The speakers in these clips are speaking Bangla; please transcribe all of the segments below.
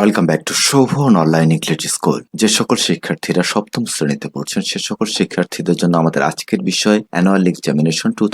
Welcome back to Shovon online English school যে সকল শিক্ষার্থীরা সপ্তম শ্রেণীতে পড়ছেন, সে সকল শিক্ষার্থীদের জন্য আমাদের আজকের বিষয় অ্যানুয়াল এক্সামিনেশন টু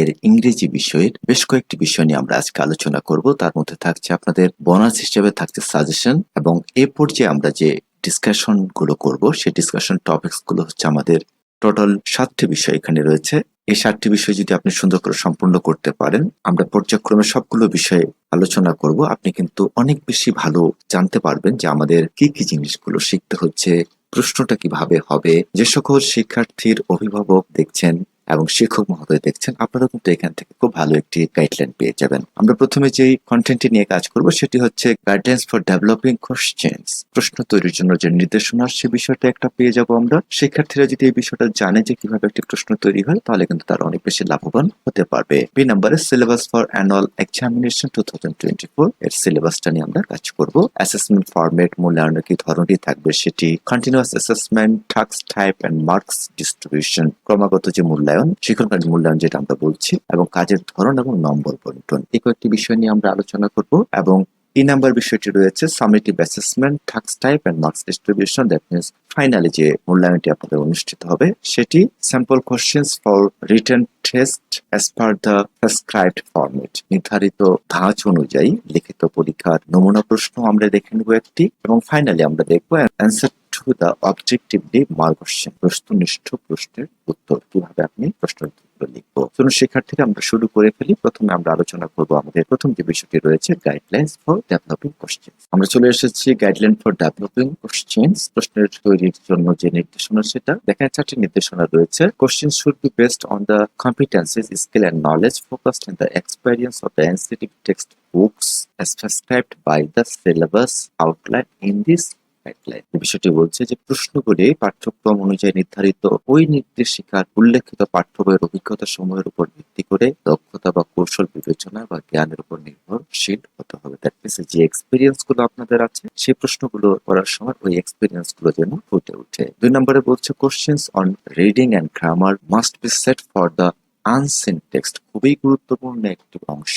এর ইংরেজি বিষয়ের বেশ কয়েকটি বিষয় নিয়ে আমরা আজকে আলোচনা করব। তার মধ্যে থাকছে আপনাদের বোনাস হিসেবে থাকছে সাজেশন এবং এ পর্যায়ে আমরা যে ডিসকাশনগুলো করব, সেই ডিসকাশন টপিকসগুলো হচ্ছে আমাদের টোটাল সাতটি বিষয় এখানে রয়েছে। এই সাতটি বিষয় যদি আপনি সুন্দর করে সম্পূর্ণ করতে পারেন, আমরা পর্যায়ক্রমে সবগুলো বিষয়ে আলোচনা করব। আপনি কিন্তু অনেক বেশি ভালো জানতে পারবেন যে আমাদের কি কি জিনিসগুলো শিখতে হচ্ছে, প্রশ্নটা কীভাবে হবে। যে সকল শিক্ষার্থীর অভিভাবক দেখছেন এবং শিক্ষক মহোদয় দেখছেন আপনারা কিন্তু এখান থেকে খুব ভালো একটি গাইডলাইন পেয়ে যাবেন। আমরা প্রথমে যেই কন্টেন্টটি নিয়ে কাজ করব, সেটি হচ্ছে গাইডলাইন্স ফর ডেভেলপিং কোশ্চেন্স প্রশ্ন তৈরির জন্য যে নির্দেশনা, সে বিষয়টা একটা পেয়ে যাব আমরা। শিক্ষার্থীরা যদি এই বিষয়টা জানে যে কীভাবে একটি প্রশ্ন তৈরি হয়, তাহলে কিন্তু তারা অনেক বেশি লাভবান হতে পারবে। বি নাম্বারে syllabus for annual examination two thousand twenty four এর সিলেবাসটা নিয়ে আমরা কাজ করব। অ্যাসেসমেন্ট ফরম্যাট মূল্যায়নের কি ধরনটি থাকবে সেটি continuous assessment task type and marks distribution ক্রমাগত যে মূল্যায়ন শিক্ষণকালীন মূল্যায়ন যেটা আমরা বলছি, এবং কাজের ধরন এবং নম্বর বন্টন। এই কয়েকটি বিষয় নিয়ে আমরা আলোচনা করব, এবং তিন নাম্বার বিষয়টি রয়েছে summative assessment task type and marks distribution that means finally যে মূল্যায়নটি আপনাদের অনুষ্ঠিত হবে, সেটি sample questions for written test as per the prescribed format নির্ধারিত ধাঁচ অনুযায়ী লিখিত পরীক্ষার নমুনা প্রশ্ন আমরা দেখে নেব একটি, এবং ফাইনালি আমরা দেখব answer to the objectively mark question প্রশ্ননিষ্ঠ প্রশ্নের উত্তর কীভাবে আপনি প্রশ্ন উত্তর লিখব? চলুন শিক্ষার্থীরা, আমরা শুরু করে ফেলি। প্রথমে আমরা আলোচনা করব আমাদের প্রথম যে বিষয়টি রয়েছে গাইডলাইন্স ফর ডেভেলপিং কোশ্চেন আমরা চলে এসেছি গাইডলাইন ফর ডেভেলপিং কোশ্চেন প্রশ্নের তৈরির জন্য যে নির্দেশনা সেটা, দেখা চারটি নির্দেশনা রয়েছে। Question should be based on the competencies skill and knowledge focused in the experience of the NCTB text books as prescribed by the syllabus outlined in this এই বিষয়টি বলছে যে প্রশ্নগুলি পাঠ্যক্রম অনুযায়ী নির্ধারিত ওই নির্দেশিকার উল্লেখিত পাঠ্য বইয়ের অভিজ্ঞতা সমূহের উপর ভিত্তি করে দক্ষতা বা কৌশল বিবেচনা বা জ্ঞানের উপর নির্ভরশীল হতে হবে। দ্যাট মিনস যে এক্সপিরিয়েন্সগুলো আপনাদের আছে, সেই প্রশ্নগুলো করার সময় ওই এক্সপিরিয়েন্সগুলো যেন ফুটে ওঠে। দুই নম্বরে বলছে questions on reading and grammar must be set for the unseen text খুবই গুরুত্বপূর্ণ একটি অংশ।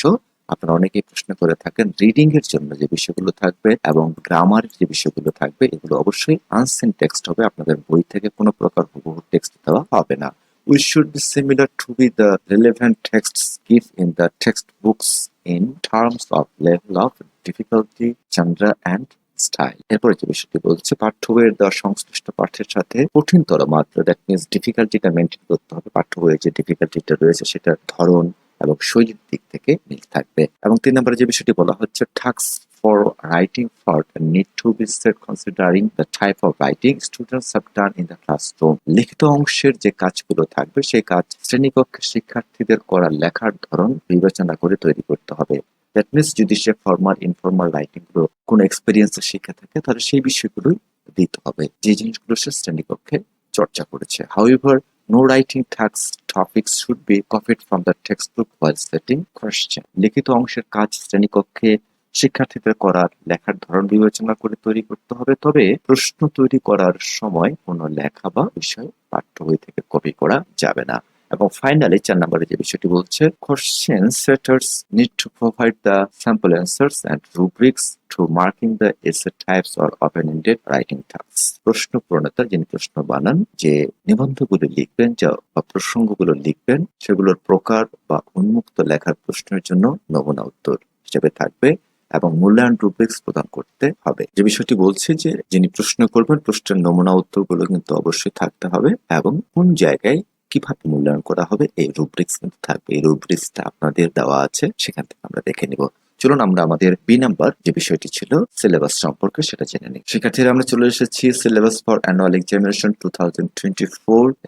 আপনারা অনেকেই প্রশ্ন করে থাকেন রিডিং এর জন্য যে বিষয়গুলো থাকবে এবং গ্রামার যে বিষয়গুলো থাকবে এগুলো অবশ্যই আনসিন টেক্সট হবে। আপনাদের বই থেকে কোনো প্রকার হুবহু টেক্সট দেওয়া হবে না। We should be similar to be the relevant texts given in the textbooks in terms of level of difficulty, genre and style এরপরে যে বিষয়টি বলছে পাঠ্য বইয়ের দেওয়া সংশ্লিষ্ট পাঠের সাথে কঠিনতর মাত্রা দ্যাট মিনস ডিফিকাল্টিটা মেনটেন করতে হবে। পাঠ্য বইয়ের যে ডিফিকাল্টিটা রয়েছে সেটার ধরন এবং শৈলীর দিক থেকে মিল থাকবে। এবং তিন নম্বরে যে বিষয়টি বলা হচ্ছে task for writing part need to be set considering the type of writing students have done in the classroom. লিখিত অংশের যে কাজগুলো থাকবে, সেই কাজ শ্রেণীকক্ষে শিক্ষার্থীদের করা লেখার ধরন বিবেচনা করে তৈরি করতে হবে। দ্যাট মিনস যদি সে ফর্মাল ইনফর্মাল রাইটিংগুলো কোনো এক্সপিরিয়েন্স শিখে থাকে, তাহলে সেই বিষয়গুলোই দিতে হবে। যে জিনিসগুলো সে শ্রেণীকক্ষে চর্চা করেছে। However No writing tax topics should be copied from the textbook while setting question. লিখিত অংশের কাজ শ্রেণীকক্ষে শিক্ষার্থীদের করার লেখার ধরন বিবেচনা করে তৈরি করতে হবে তবে প্রশ্ন তৈরি করার সময় কোনো লেখা বা বিষয় পাঠ্য বই থেকে কপি করা যাবে না এবং ফাইনালি চার নম্বরে যে বিষয়টি বলছে question setters need to provide the sample answers and rubrics to marking the essay types or open ended writing task প্রশ্ন প্রণেতা যিনি প্রশ্ন বানান, যে নিবন্ধগুলো লিখবেন যা বা প্রসঙ্গগুলো লিখবেন, সেগুলোর প্রকার বা উন্মুক্ত লেখার প্রশ্নের জন্য নমুনা উত্তর হিসেবে থাকবে এবং মূল্যায়ন রুব্রিক্স প্রদান করতে হবে। যে বিষয়টি বলছে যে, যিনি প্রশ্ন করবেন, প্রশ্নের নমুনা উত্তরগুলো কিন্তু অবশ্যই থাকতে হবে এবং কোন জায়গায় কীভাবে মূল্যায়ন করা হবে, এই রুব্রিক্স থাকবে। এই রুব্রিক্সটা আপনাদের দেওয়া আছে, সেখান থেকে আমরা দেখে নিব। চলুন আমরা আমাদের বি নাম্বার যে বিষয়টি ছিল সিলেবাস সম্পর্কে সেটা জেনে নিই। শিক্ষার্থীরা, আমরা চলে এসেছি syllabus for annual examination two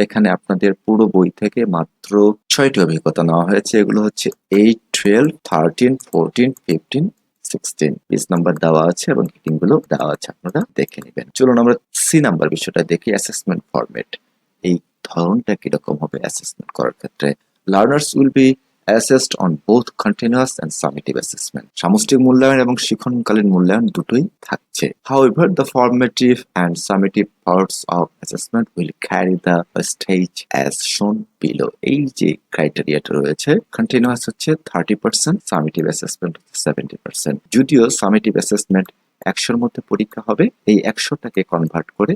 এখানে আপনাদের পুরো বই থেকে মাত্র ছয়টি অভিজ্ঞতা নেওয়া হয়েছে। এগুলো হচ্ছে eight twelve thirteen fourteen fifteen sixteen piece number দেওয়া আছে এবং হিটিংগুলো দেওয়া আছে, আপনারা দেখে নেবেন। চলুন আমরা সি নাম্বার বিষয়টা দেখি অ্যাসেসমেন্ট ফরম্যাট এই ধরনটা কীরকম হবে অ্যাসেসমেন্ট করার ক্ষেত্রে? Learners will be assessed on both continuous and summative assessment সামষ্টিক মূল্যায়ন এবং শিক্ষণকালীন মূল্যায়ন দুটোই থাকছে। However the formative and summative parts of assessment will carry the stage as shown below এই যে ক্রাইটেরিয়াটা রয়েছে কন্টিনিউয়াস হচ্ছে থার্টি পার্সেন্ট সামিটিভ অ্যাসেসমেন্ট হচ্ছে সেভেন্টি পার্সেন্ট যদিও সামিটিভ অ্যাসেসমেন্ট একশোর মধ্যে পরীক্ষা হবে, এই একশোটাকে কনভার্ট করে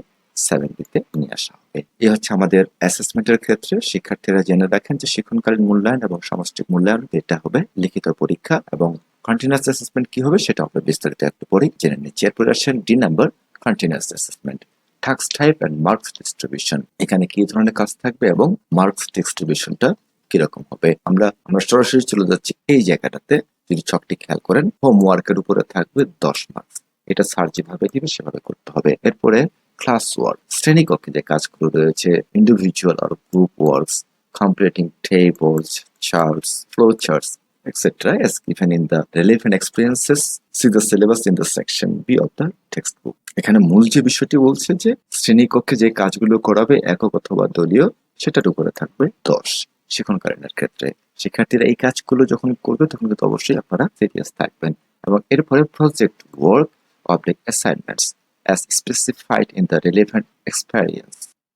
সেভেন্টিতে নিয়ে আসা হবে। এই হচ্ছে আমাদের অ্যাসেসমেন্টের ক্ষেত্রে শিক্ষার্থীরা জেনে রাখেন যে শিক্ষণকালীন মূল্যায়ন এবং সামষ্টিক মূল্যায়ন এটা হবে লিখিত পরীক্ষা এবং কন্টিনিউয়াস অ্যাসেসমেন্ট কি হবে সেটা আমরা বিস্তারিত একটু পরে জেনে নিচ্ছি এরপরে আসেন D number continuous assessment task type and marks distribution এখানে কি ধরনের কাজ থাকবে এবং মার্কস ডিস্ট্রিবিউশনটা কীরকম হবে? আমরা আমরা সরাসরি চলে যাচ্ছি এই জায়গাটাতে। যদি ছকটি খেয়াল করেন হোমওয়ার্কের উপরে থাকবে দশ মার্কস এটা স্যার যেভাবে দিবে সেভাবে করতে হবে। এরপরে ক্লাস ওয়ার্ক শ্রেণীকক্ষে যে কাজগুলো রয়েছে individual R group works completing tables, charts, flowcharts, etc. as given in the relevant experiences. See the syllabus in the section B of the textbook. এখানে মূল যে বিষয়টি বলছে যে শ্রেণীকক্ষে যে কাজগুলো করাবে একক অথবা দলীয় সেটার উপরে থাকবে দশ শিক্ষণকালীনের ক্ষেত্রে শিক্ষার্থীরা এই কাজগুলো যখন করবে তখন কিন্তু অবশ্যই আপনারা সিরিয়াস থাকবেন এবং এরপরে project work public assignments as specified in the relevant experience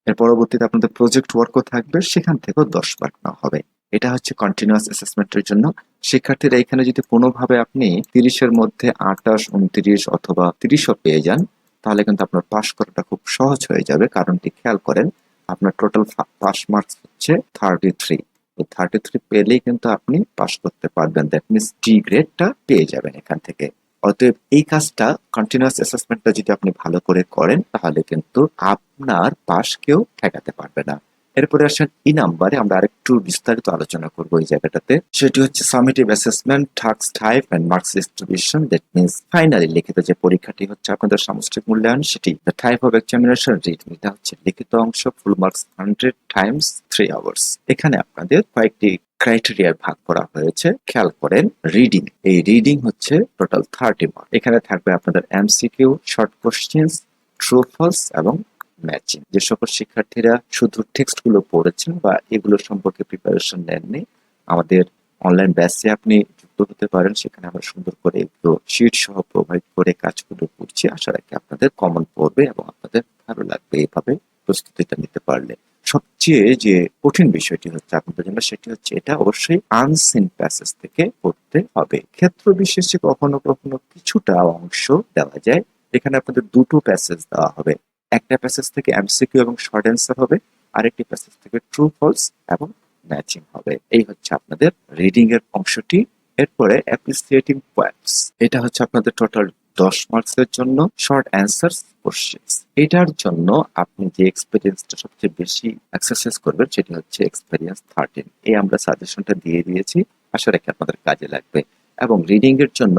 এর পরবর্তীতে আপনাদের প্রজেক্ট ওয়ার্কও থাকবে, সেখান থেকেও দশ মার্ক নেওয়া হবে। এটা হচ্ছে কন্টিনিউয়াস অ্যাসেসমেন্টের জন্য। শিক্ষার্থীরা এখানে যদি কোনোভাবে আপনি তিরিশের মধ্যে আঠাশ, উনত্রিশ অথবা তিরিশও পেয়ে যান, তাহলে কিন্তু আপনার পাশ করাটা খুব সহজ হয়ে যাবে। কারণটি খেয়াল করেন, আপনার টোটাল পাস মার্কস হচ্ছে থার্টি থ্রি এই থার্টি থ্রি পেলেই কিন্তু আপনি পাস করতে পারবেন। দ্যাট মিনস ডি গ্রেডটা পেয়ে যাবেন এখান থেকে। অতএব এই কাজটা কন্টিনিউয়াস অ্যাসেসমেন্টটা যদি আপনি ভালো করে করেন, তাহলে কিন্তু আপনার পাশ কেউ ঠেকাতে পারবে না। এরপরে আসেন ই নাম্বারে আমরা আরেকটু বিস্তারিত আলোচনা করব এই জায়গাটাতে। সেটি হচ্ছে summative assessment task type and marks distribution that means finally লিখিত যে পরীক্ষাটি হচ্ছে আপনাদের সামষ্টিক মূল্যায়ন, সেটি the type of examination written এটা হচ্ছে লিখিত অংশ full marks hundred times three hours এখানে আপনাদের কয়েকটি ক্রাইটেরিয়ার ভাগ করা হয়েছে। খেয়াল করেন রিডিং এই রিডিং হচ্ছে টোটাল থার্টি মার্ক এখানে থাকবে আপনাদের MCQ short questions true false এবং ম্যাচিং যে সকল শিক্ষার্থীরা শুধু টেক্সটগুলো পড়েছেন বা এগুলো সম্পর্কে প্রিপারেশন নেননি, আমাদের অনলাইন ব্যাচে আপনি যুক্ত হতে পারেন। সেখানে আমরা সুন্দর করে এগুলো শিট সহ প্রোভাইড করে কাজগুলো করছি। আশা রাখি আপনাদের কমন পড়বে এবং আপনাদের ভালো লাগবে। এইভাবে প্রস্তুতিটা নিতে পারলে। সবচেয়ে যে কঠিন বিষয়টি হচ্ছে আপনাদের জন্য সেটি হচ্ছে এটা অবশ্যই আনসিন প্যাসেজ থেকে পড়তে হবে। ক্ষেত্র বিশেষে কখনো কখনো কিছুটা অংশ দেওয়া যায়। এখানে আপনাদের দুটো প্যাসেজ দেওয়া হবে। একটা প্যাসেজ থেকে এমসিকিউ এবং শর্ট অ্যান্সার হবে, আরেকটি প্যাসেজ থেকে ট্রু ফলস এবং ম্যাচিং হবে। এই হচ্ছে আপনাদের রিডিং এর অংশটি। এরপরে অ্যাপ্রিসিয়েটিং পয়েন্টস এটা হচ্ছে আপনাদের টোটাল দশ মার্কস এর জন্য শর্ট অ্যান্সার কোশ্চেন্স এটার জন্য আপনি যে এক্সপিরিয়েন্সটা সবচেয়ে বেশি এক্সারসাইজ করবেন সেটি হচ্ছে এক্সপিরিয়েন্স থার্টিন এই আমরা সাজেশনটা দিয়ে দিয়েছি। আশা রাখি আপনাদের কাজে লাগবে। এবং রিডিং এর জন্য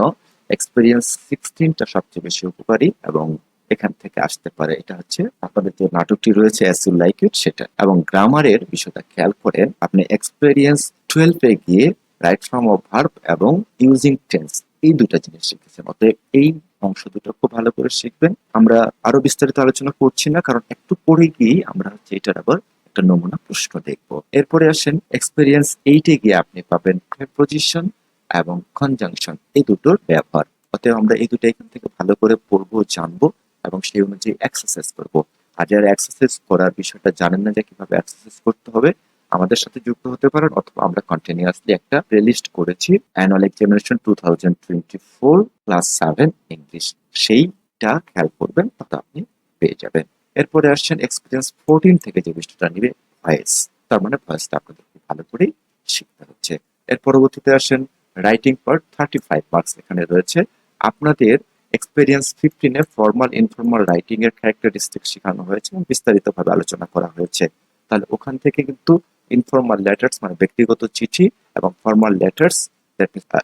এক্সপিরিয়েন্স সিক্সটিনটা সবচেয়ে বেশি উপকারী এবং এখান থেকে আসতে পারে। এটা হচ্ছে আপনাদের যে নাটকটি রয়েছে অ্যাস ইউ লাইক ইট সেটা। এবং গ্রামারের বিষয়টা খেয়াল করেন আপনি এক্সপেরিয়েন্স টুয়েলভে গিয়ে রাইট ফর্ম অফ ভার্ব এবং ইউজিং টেন্স এই দুটা জিনিস শিখেছেন। অতএব এই অংশ দুটো খুব ভালো করে শিখবেন। আমরা আরও বিস্তারিত আলোচনা করছি না, কারণ একটু পরে গিয়ে আমরা হচ্ছে এটার আবার একটা নমুনা প্রশ্ন দেখব। এরপরে আসেন এক্সপেরিয়েন্স এইটে গিয়ে আপনি পাবেন প্রেপোজিশন এবং কনজাংশন এই দুটোর ব্যবহার। অতএব আমরা এই দুটো এখান থেকে ভালো করে পড়ব, জানব এবং সেই অনুযায়ী এক্সারসাইজ করব। আর যারা এক্সারসাইজ করার বিষয়টা জানেন না যে কীভাবে এক্সারসাইজ করতে হবে আমাদের সাথে যুক্ত হতে পারেন অথবা আমরা কন্টিনিউয়াসলি একটা প্লেলিস্ট করেছি annual examination two thousand twenty four class seven English সেইটা খেয়াল করবেন, তাতে আপনি পেয়ে যাবেন। এরপরে আসছেন এক্সপিরিয়েন্স ফোরটিন থেকে যে বিষয়টা নিবে ভয়েস তার মানে ভয়েসটা আপনাদের খুব ভালো করেই শিখতে হচ্ছে। এর পরবর্তীতে আসেন writing part thirty five marks এখানে রয়েছে। আপনাদের এক্সপেরিয়েন্স ফিফটিনে ফর্মাল ইনফর্মাল রাইটিং এর ক্যারেক্টারিস্টিক শেখানো হয়েছে এবং বিস্তারিতভাবে আলোচনা করা হয়েছে। তাহলে ওখান থেকে কিন্তু ইনফর্মাল লেটার্স মানে ব্যক্তিগত চিঠি এবং ফর্মাল লেটার্স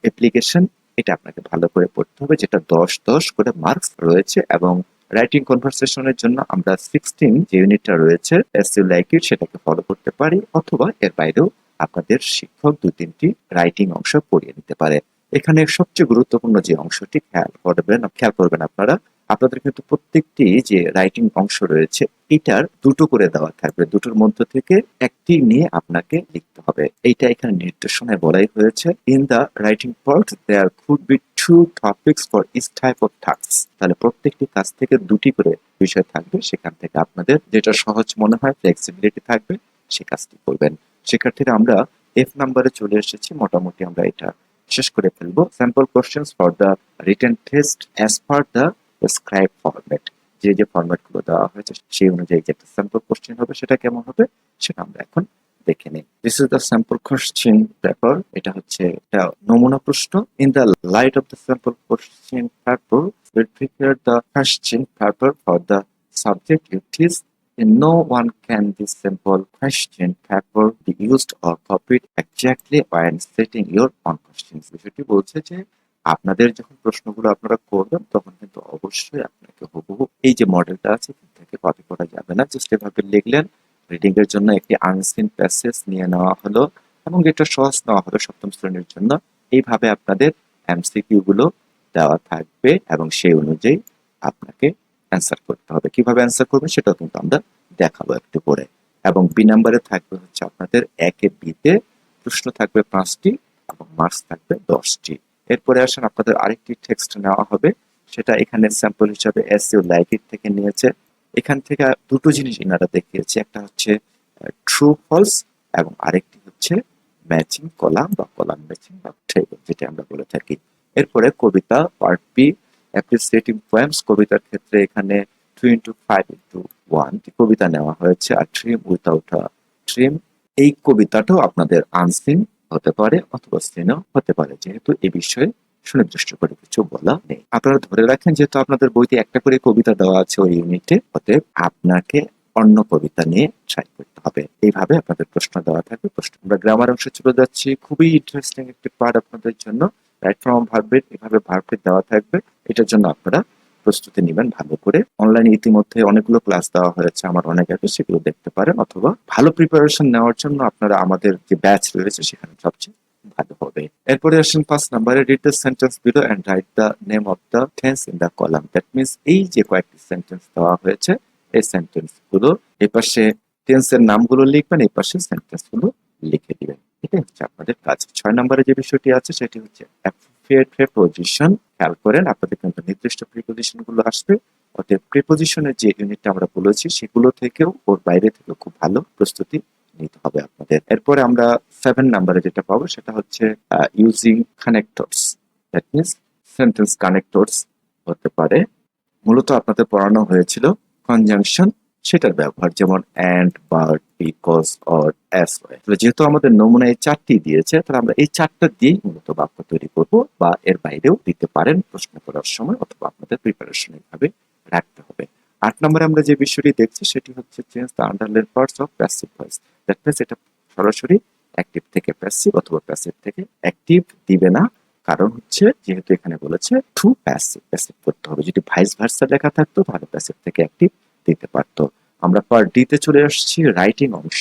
অ্যাপ্লিকেশন এটা আপনাকে ভালো করে পড়তে হবে, যেটা দশ দশ করে মার্কস রয়েছে এবং রাইটিং কনভারসেশনের জন্য আমরা সিক্সটিন যে ইউনিটটা রয়েছে এস ইউ লাইক ইট সেটাকে ফলো করতে পারি, অথবা এর বাইরেও আপনাদের শিক্ষক দু তিনটি রাইটিং অংশ পড়িয়ে নিতে পারে। এখানে সবচেয়ে গুরুত্বপূর্ণ যে অংশটি খেয়াল করবেন খেয়াল করবেন আপনারা আপনাদের কিন্তু প্রত্যেকটি যে রাইটিং অংশ রয়েছে, এটার দুটো করে দেওয়া থাকবে। দুটোর মধ্যে থেকে একটি নিয়ে আপনাকে লিখতে হবে। এইটা এখানে নির্দেশনায় বলাই হয়েছে in the writing part there could be two topics for each type of task তাহলে প্রত্যেকটি কাজ থেকে দুটি করে বিষয় থাকবে, সেখান থেকে আপনাদের যেটা সহজ মনে হয় ফ্লেক্সিবিলিটি থাকবে, সে কাজটি করবেন। শিক্ষার্থীরা, আমরা এফ নাম্বারে চলে এসেছি, মোটামুটি আমরা এটা শেষ করে ফেলব। Sample questions for the written test as per the scribe format যে যে ফরম্যাটগুলো দেওয়া হয়েছে, সেই অনুযায়ী যে একটা স্যাম্পল কোশ্চেন হবে, সেটা কেমন হবে, সেটা আমরা এখন দেখে নিই। This is the sample question paper এটা হচ্ছে একটা নমুনা প্রশ্ন। In the light of the sample question paper will prepare the question paper for the subject it is no one can this simple question paper be used or copied exactly when setting your own questions. বিষয়টি বলছে যে আপনাদের যখন প্রশ্নগুলো আপনারা করবেন, তখন কিন্তু অবশ্যই আপনাকে হুবহু এই যে মডেলটা আছে থেকে কপি করা যাবে না। জাস্ট এভাবে লিখলেন রিডিং এর জন্য একটি আনসিন প্যাসেজ নিয়ে নেওয়া হলো এবং এটা সহজ নেওয়া হলো সপ্তম শ্রেণির জন্য। এইভাবে আপনাদের এমসিকিউ গুলো দেওয়া থাকবে এবং সেই অনুযায়ী আপনাকে অ্যান্সার করতে হবে। কীভাবে অ্যান্সার করবেন সেটাও কিন্তু আমরা দেখাবো একটু পরে। এবং বি নাম্বারে থাকবে হচ্ছে আপনাদের একে বিতে প্রশ্ন থাকবে পাঁচটি এবং মার্কস থাকবে দশটি। এরপরে আসেন আপনাদের আরেকটি টেক্সট নেওয়া হবে। সেটা এখানে স্যাম্পল হিসাবে এস ইউ লাইক ইট থেকে নিয়েছে। এখান থেকে দুটো জিনিস এনারা দেখিয়েছে। একটা হচ্ছে ট্রু ফলস এবং আরেকটি হচ্ছে ম্যাচিং কলাম বা কলাম ম্যাচিং বা টেবল যেটা আমরা বলে থাকি। এরপরে কবিতা পার্ট বি অ্যাপ্রিসিয়েটিং পোয়েমস কবিতার ক্ষেত্রে এখানে two into five into one কবিতা নেওয়া হয়েছে। আর ট্রিম উইথাউট ট্রিম এই কবিতাটাও আপনাদের আনসিন হতে পারে অথবা সিনও হতে পারে, যেহেতু এ বিষয়ে সুনির্দিষ্ট করে কিছু বলা নেই। আপনারা ধরে রাখেন, যেহেতু আপনাদের বইতে একটা করে কবিতা দেওয়া আছে ওই ইউনিটে অতএব আপনাকে অন্য কবিতা নিয়ে ট্রাই করতে হবে। এইভাবে আপনাদের প্রশ্ন দেওয়া থাকবে। প্রশ্ন, আমরা গ্রামার অংশে চলে যাচ্ছি। খুবই ইন্টারেস্টিং একটি পার্ট আপনাদের জন্য। রাইট ফ্রম এভাবে ভার্বের দেওয়া থাকবে। এটার জন্য আপনারা প্রস্তুতি নেবেন ভালো করে। অনলাইনে ইতিমধ্যে অনেকগুলো ক্লাস দেওয়া হয়েছে, আমার অনেক অ্যাপে সেগুলো দেখতে পারেন অথবা ভালো প্রিপারেশন নেওয়ার জন্য আপনারা আমাদের যে ব্যাচ রয়েছে সেখানে সবচেয়ে ভালো হবে। এরপরে আসেন পাঁচ নাম্বারে read the sentence below and write the name of the tense in the column that means এই যে কয়েকটি সেন্টেন্স দেওয়া হয়েছে, এই সেন্টেন্সগুলো এই পাশে টেন্সের নামগুলো লিখবেন, এই পাশে সেন্টেন্সগুলো লিখে দিবেন। এটাই হচ্ছে আপনাদের কাজ ছয় নম্বরে যে বিষয়টি আছে, সেটি হচ্ছে অ্যাপ্রোপ্রিয়েট প্রেপোজিশন খেয়াল করেন, আপনাদের কিন্তু নির্দিষ্ট প্রিপোজিশনগুলো আসবে। অতএব প্রিপোজিশনের যে ইউনিটটা আমরা বলেছি, সেগুলো থেকেও ওর বাইরে থেকেও খুব ভালো প্রস্তুতি নিতে হবে আপনাদের। এরপরে আমরা সেভেন নাম্বারে যেটা পাবো, সেটা হচ্ছে using connectors that means sentence connectors হতে পারে। মূলত আপনাদের পড়ানো হয়েছিল কনজাংশন সেটার ব্যবহার যেমন and but because or as তাহলে যেহেতু আমাদের নমুনা এই চারটি দিয়েছে, তাহলে আমরা এই চারটা দিয়েই মূলত বাক্য তৈরি করব বা এর বাইরেও দিতে পারেন প্রশ্ন করার সময় অথবা আপনাদের প্রিপারেশন এইভাবে রাখতে হবে। আট নম্বরে আমরা যে বিষয়টি দেখছি, সেটি হচ্ছে change the underline parts of passive voice that means এটা সরাসরি অ্যাক্টিভ থেকে প্যাসিভ অথবা প্যাসিভ থেকে অ্যাক্টিভ দিবে না। কারণ হচ্ছে, যেহেতু এখানে বলেছে টু প্যাসিভ প্যাসিভ করতে হবে। যদি ভাইস ভার্সা লেখা থাকতো, তাহলে প্যাসিভ থেকে অ্যাক্টিভ দিতে পারতো। আমরা পার্ট ডিতে চলে আসছি রাইটিং অংশ।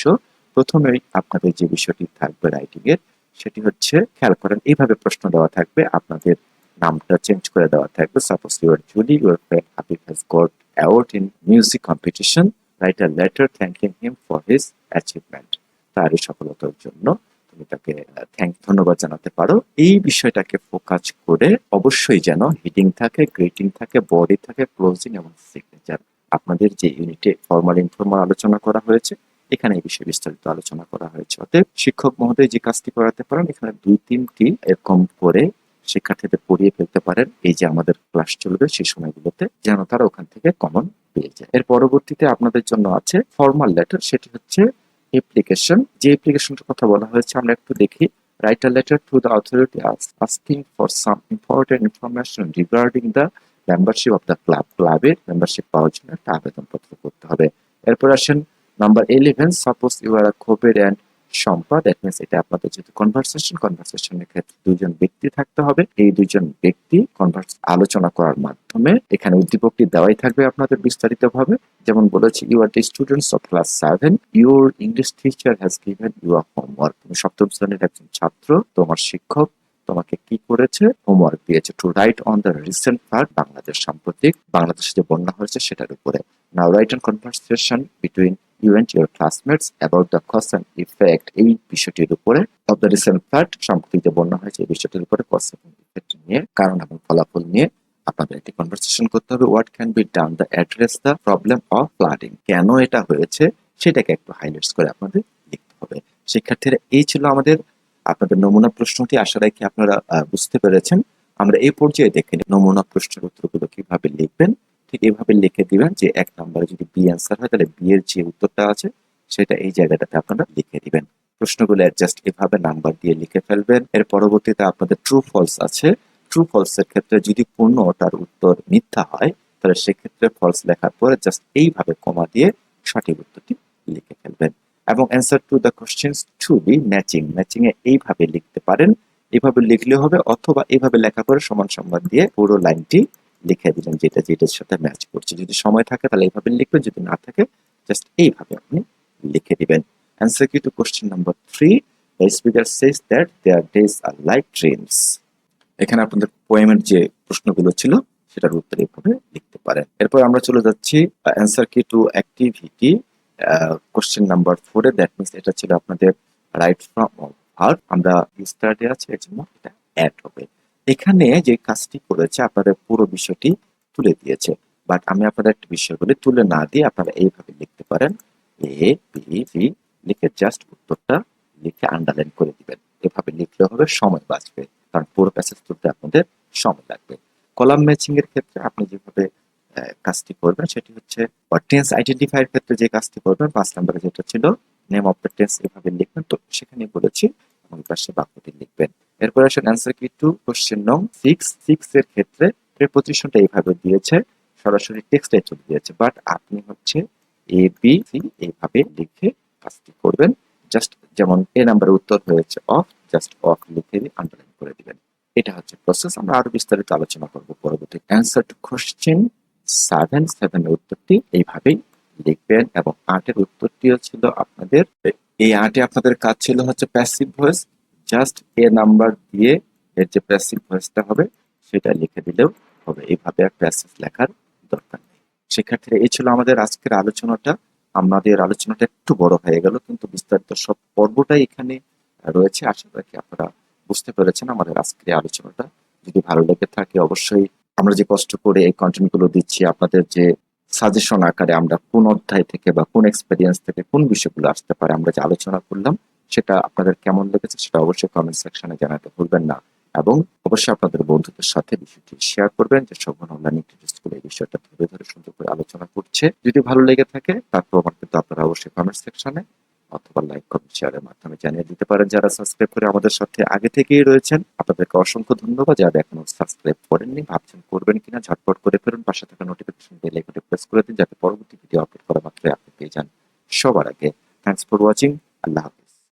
প্রথমেই আপনাদের যে বিষয়টি থাকবে রাইটিং এর, সেটি হচ্ছে খেয়াল করেন এইভাবে প্রশ্ন দেওয়া থাকবে, আপনাদের নামটা চেঞ্জ করে দেওয়া থাকবে। Suppose your Julie your friend Habib has got award in music competition write a letter thanking him for his achievement তার এই সফলতার জন্য তুমি তাকে থ্যাংক ধন্যবাদ জানাতে পারো। এই বিষয়টাকে ফোকাস করে অবশ্যই যেন হিডিং থাকে গ্রেটিং থাকে বডি থাকে ক্লোজিং এবং সিগনেচার আপনাদের যে ইউনিটে ফর্মাল ইনফর্মাল আলোচনা করা হয়েছে, এখানে এই বিষয়ে বিস্তারিত আলোচনা করা হয়েছে। অতএব শিক্ষক মহোদয় যে কাজটি করাতে পারেন, এখানে দুই তিনটি এরকম করে শিক্ষার্থীদের পড়িয়ে ফেলতে পারেন। এই যে আমাদের ক্লাস চলবে সেই সময়গুলোতে, যেন তারা ওখান থেকে কমন পেয়ে যায়। এর পরবর্তীতে আপনাদের জন্য আছে ফর্মাল লেটার সেটি হচ্ছে অ্যাপ্লিকেশন যে অ্যাপ্লিকেশনটার কথা বলা হয়েছে, আমরা একটু দেখি। A letter to the authority as- asking for some important information regarding the membership of the club ক্লাবের মেম্বারশিপ পাওয়ার জন্য একটা আবেদনপত্র করতে হবে। এরপর আসেন number eleven suppose you are Covid and Sampa that means এটা আপনাদের যেহেতু কনভারসেশন কনভারসেশনের ক্ষেত্রে দুজন ব্যক্তি থাকতে হবে। এই দুজন ব্যক্তি কনভার্স আলোচনা করার মাধ্যমে এখানে উদ্দীপকটি দেওয়াই থাকবে আপনাদের বিস্তারিত ভাবে যেমন বলেছি you are the students of class seven your English teacher has given you are homework তুমি সপ্তম শ্রেণির একজন ছাত্র, তোমার শিক্ষক তোমাকে কি করেছে? হোমওয়ার্ক দিয়েছে to write on the recent part Bangladesh সাম্প্রতিক, বাংলাদেশে যে বন্যা হয়েছে সেটার উপরে। Now write on conversation between you and your classmates about the cause and effect এই বিষয়টির উপরে। অফ দ্য রিসেন্ট পার্ট সাম্প্রতিক যে বন্যা হয়েছে এই বিষয়টির উপরে কজ এবং ইফেক্ট নিয়ে, কারণ এবং ফলাফল নিয়ে আপনাদের একটি কনভারসেশন করতে হবে। What can be done the address the problem of flooding কেন এটা হয়েছে? সেটাকে একটু হাইলাইটস করে আপনাদের লিখতে হবে। শিক্ষার্থীরা, এই ছিল আমাদের আপনাদের নমুনা প্রশ্নটি আশা রাখি আপনারা বুঝতে পেরেছেন। আমরা এই পর্যায়ে দেখে নমুনা প্রশ্নের উত্তরগুলো কীভাবে লিখবেন। ঠিক এইভাবে লিখে দিবেন যে এক নম্বরে যদি বি অ্যান্সার হয়, তাহলে বি এর যে উত্তরটা আছে, সেটা এই জায়গাটাতে আপনারা লিখে দিবেন। প্রশ্নগুলো জাস্ট এভাবে নাম্বার দিয়ে লিখে ফেলবেন। এর পরবর্তীতে আপনাদের ট্রু ফলস আছে। ট্রু ফলস এর ক্ষেত্রে যদি পূর্ণ তার উত্তর মিথ্যা হয়, তাহলে সেক্ষেত্রে ফলস লেখার পরে জাস্ট এইভাবে কমা দিয়ে সঠিক উত্তরটি লিখে ফেলবেন। এবং answer to the questions to be matching matching এ এইভাবে লিখতে পারেন, এইভাবে লিখলে হবে অথবা এভাবে লেখা করে সমান সম্মান দিয়ে পুরো লাইনটি লিখে দিলেন যেটা, যেটার সাথে ম্যাচ করছে। যদি সময় থাকে তাহলে এইভাবে লিখবেন, যদি না থাকে জাস্ট এইভাবে আপনি লিখে দিবেন। Answer key to question number three the speaker says that their days are like dreams এখানে আপনাদের পোয়েমের যে প্রশ্নগুলো ছিল, সেটার উত্তর এইভাবে লিখতে পারেন। এরপর আমরা চলে যাচ্ছি answer key to activity question number ফোরে দ্যাট মিনস এটা ছিল আপনাদের রাইট ফ্রম ভার্ব আমরা স্টার্টে আছে এর জন্য এটা অ্যাড হবে। এখানে যে কাজটি করেছে আপনাদের পুরো বিষয়টি তুলে দিয়েছে। বাট আমি আপনাদের একটা বিষয় বলি তুলে না দিয়ে আপনারা এইভাবে লিখতে পারেন। এ বি সি লিখে জাস্ট উত্তরটা লিখে আন্ডারলাইন করে দিবেন। এভাবে লিখলে হবে সময় বাঁচবে। কারণ পুরো প্যাসেজ তুলতে আপনাদের সময় লাগবে। কলাম ম্যাচিং এর ক্ষেত্রে আপনি আহ, কাজটি করবেন সেটি হচ্ছে টেন্স আইডেন্টিফাই এর ক্ষেত্রে যে কাজটি করবেন, পাঁচ নম্বরে যেটা ছিল নেম অফ দ্য টেন্স এভাবে লিখবেন। তো সেখানে বলেছি এবং পাশে বাক্যটি লিখবেন। এরপর আসেন অ্যান্সার কি টু কোশ্চেন নং সিক্স সিক্স এর ক্ষেত্রে প্রেপোজিশনটা এইভাবে দিয়েছে, সরাসরি টেক্সটে চলে দিয়েছে বাট আপনি হচ্ছে এ বি সি এইভাবে লিখে কাজটি করবেন। জাস্ট যেমন এ নাম্বারের উত্তর হয়েছে অফ জাস্ট অফ লিখে আন্ডারলাইন করে দিবেন। এটা হচ্ছে প্রসেস আমরা আরও বিস্তারিত আলোচনা করব পরবর্তী answer to question seven seven উত্তরটি এইভাবেই লিখবেন এবং আটের উত্তরটিও ছিল আপনাদের। এই আটে আপনাদের কাজ ছিল হচ্ছে passive voice just A number দিয়ে এর যে প্যাসিভ ভয়েসটা হবে, সেটা লিখে দিলেও হবে। এইভাবে আর প্যাসিভ লেখার দরকার নেই। শিক্ষার্থীরা এই ছিল আমাদের আজকের আলোচনাটা। আমাদের আলোচনাটা একটু বড় হয়ে গেল, কিন্তু বিস্তারিত সব পর্বটাই এখানে রয়েছে। আশা রাখি আপনারা বুঝতে পেরেছেন আমাদের আজকের আলোচনাটা। যদি ভালো লেগে থাকে, অবশ্যই আমরা যে কষ্ট করে এই কন্টেন্টগুলো দিচ্ছি, আপনাদের যে সাজেশন আকারে আমরা কোন অধ্যায় থেকে বা কোন এক্সপেরিয়েন্স থেকে কোন বিষয়গুলো আসতে পারে আমরা যে আলোচনা করলাম, সেটা আপনাদের কেমন লেগেছে সেটা অবশ্যই কমেন্ট সেকশনে জানাতে ভুলবেন না। এবং অবশ্যই আপনাদের বন্ধুদের সাথে বিষয়টি শেয়ার করবেন, যে সব অনলাইন স্কুল এই বিষয়টা ধরে ধরে সুন্দর করে আলোচনা করছে। যদি ভালো লেগে থাকে, তারপর আমার কিন্তু আপনারা অবশ্যই কমেন্ট সেকশনে অথবা লাইক কমেন্ট শেয়ারের মাধ্যমে জানিয়ে দিতে পারেন। যারা সাবস্ক্রাইব করে আমাদের সাথে আগে থেকেই রয়েছেন, আপনাদেরকে অসংখ্য ধন্যবাদ। যারা এখনও সাবস্ক্রাইব করেননি, ভাবছেন করবেন কিনা, ঝটপট করে ফেরুন পাশে থাকা নোটিফিকেশন বেল আইকনটি প্রেস করে দিন, যাতে পরবর্তী ভিডিও আপলোড করা মাত্রই আপনি পেয়ে যান। সবার আগে থ্যাংকস ফর ওয়াচিং আল্লাহ হাফেজ।